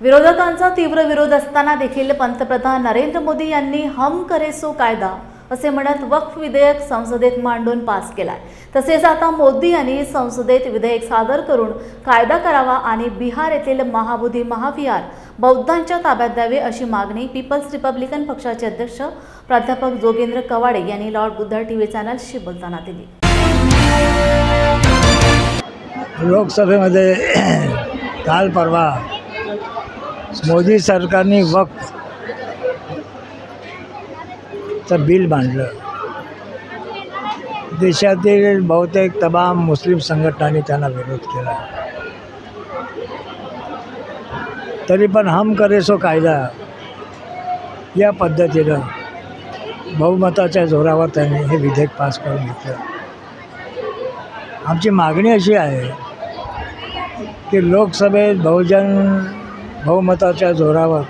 विरोधकांचा तीव्र विरोध असताना देखील पंतप्रधान नरेंद्र मोदी यांनी हम करेसो कायदा असे म्हणत वक्फ विधेयक संसदेत मांडून पास केलाय. तसेच आता मोदी यांनी संसदेत विधेयक सादर करून कायदा करावा आणि बिहार येथील महाबोधी महाविहार बौद्धांच्या ताब्यात द्यावे अशी मागणी पीपल्स रिपब्लिकन पक्षाचे अध्यक्ष प्राध्यापक जोगेंद्र कवाडे यांनी लॉर्ड बुद्धा टीव्ही चॅनलशी बोलताना दिली. लोकसभेमध्ये काल परवा मोदी सरकारने वक्फ चं बिल मांडलं देशातील बहुतेक तमाम मुस्लिम संघटनांनी त्यांना विरोध केला. तरी पण हम करेसो कायदा या पद्धतीनं बहुमताच्या जोरावर त्यांनी हे विधेयक पास करून घेतलं. आमची मागणी अशी आहे की लोकसभेत बहुजन बहुमताच्या जोरावर.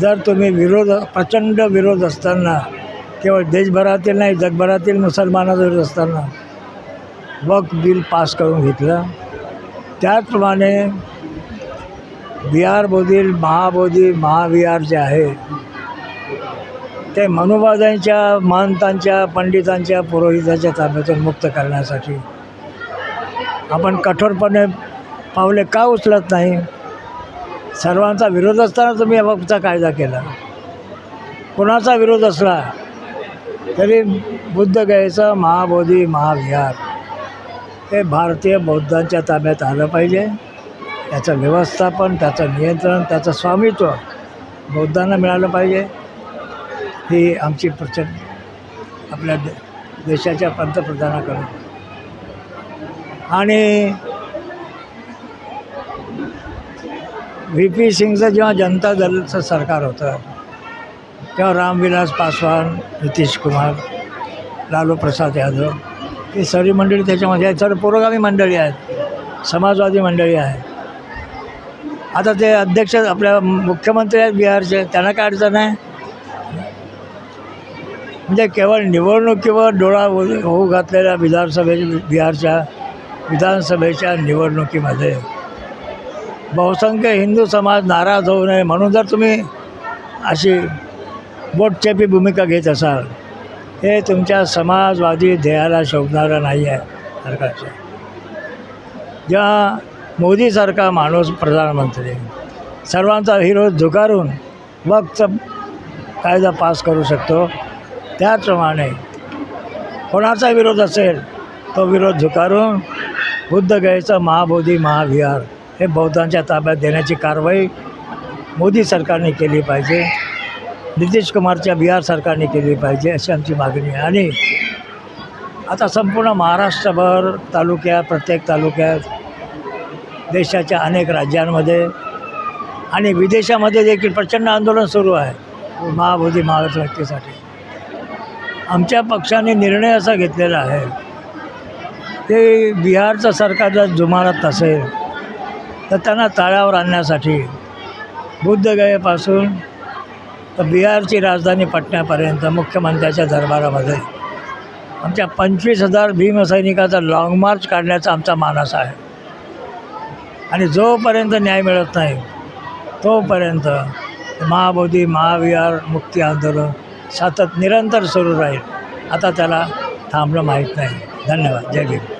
जर तुम्ही विरोध प्रचंड विरोध असताना केवळ देशभरातील नाही जगभरातील मुसलमानाचा विरोध असताना वक बिल पास करून घेतलं. त्याचप्रमाणे बिहारमधील महाबोधी महाविहार जे आहे ते मनुवादांच्या महंतांच्या पंडितांच्या पुरोहिताच्या ताब्यातून मुक्त करण्यासाठी आपण कठोरपणे पावले का उचलत नाही? सर्वांचा विरोध असताना तुम्ही वक्फचा कायदा केला. कोणाचा विरोध असला तरी बुद्ध गयेचं महाबोधी महाविहार हे भारतीय बौद्धांच्या ताब्यात आलं पाहिजे. त्याचं व्यवस्थापन त्याचं नियंत्रण त्याचं स्वामित्व बौद्धांना मिळालं पाहिजे. ही आमची प्रचंड आपल्या दे देशाच्या पंतप्रधानाकडून. आणि व्ही पी सिंगचं जेव्हा जनता दलचं सरकार होतं तेव्हा रामविलास पासवान नितीश कुमार लालू प्रसाद यादव ही सगळी मंडळी त्याच्यामध्ये आहेत. सर्व पुरोगामी मंडळी आहेत. समाजवादी मंडळी आहेत. आता ते अध्यक्ष आपल्या मुख्यमंत्री आहेत बिहारचे त्यांना काय अडचण आहे? म्हणजे केवळ निवडणुकीवर डोळा होऊ घातलेल्या विधानसभे बिहारच्या विधानसभेच्या निवडणुकीमध्ये बहुसंख्य हिंदू समाज नाराज होऊ नये म्हणून जर तुम्ही अशी बोटचेपी भूमिका घेत असाल हे तुमच्या समाजवादी ध्येयाला शोभणारं नाही आहे सरकारच्या. जेव्हा मोदीसारखा माणूस प्रधानमंत्री सर्वांचा विरोध झुगारून वक्त कायदा पास करू शकतो त्याचप्रमाणे कोणाचा विरोध असेल तो विरोध झुकारून बुद्धगयेचं महाबोधी महाविहार हे बौद्धांच्या ताब्यात देण्याची कारवाई मोदी सरकारने केली पाहिजे. नितीश कुमारच्या बिहार सरकारने केली पाहिजे अशी आमची मागणी आहे. आणि आता संपूर्ण महाराष्ट्रभर तालुक्यात प्रत्येक तालुक्यात देशाच्या अनेक राज्यांमध्ये आणि विदेशामध्ये देखील प्रचंड आंदोलन सुरू आहे महाबोधी महाराष्ट्रासाठी आमच्या पक्षाने निर्णय असा घेतलेला आहे की बिहारचं सरकार जर जुमानत नसेल तर त्यांना ताळ्यावर आणण्यासाठी बुद्धगयेपासून तर बिहारची राजधानी पटण्यापर्यंत मुख्यमंत्र्याच्या दरबारामध्ये आमच्या पंचवीस हजार भीमसैनिकाचा लाँग मार्च काढण्याचा आमचा मानस आहे. आणि जोपर्यंत न्याय मिळत नाही तोपर्यंत महाबोधी महाविहार मुक्ती आंदोलन सतत निरंतर सुरू राहील. आता त्याला थांबलं माहीत नाही. धन्यवाद. जय भीम.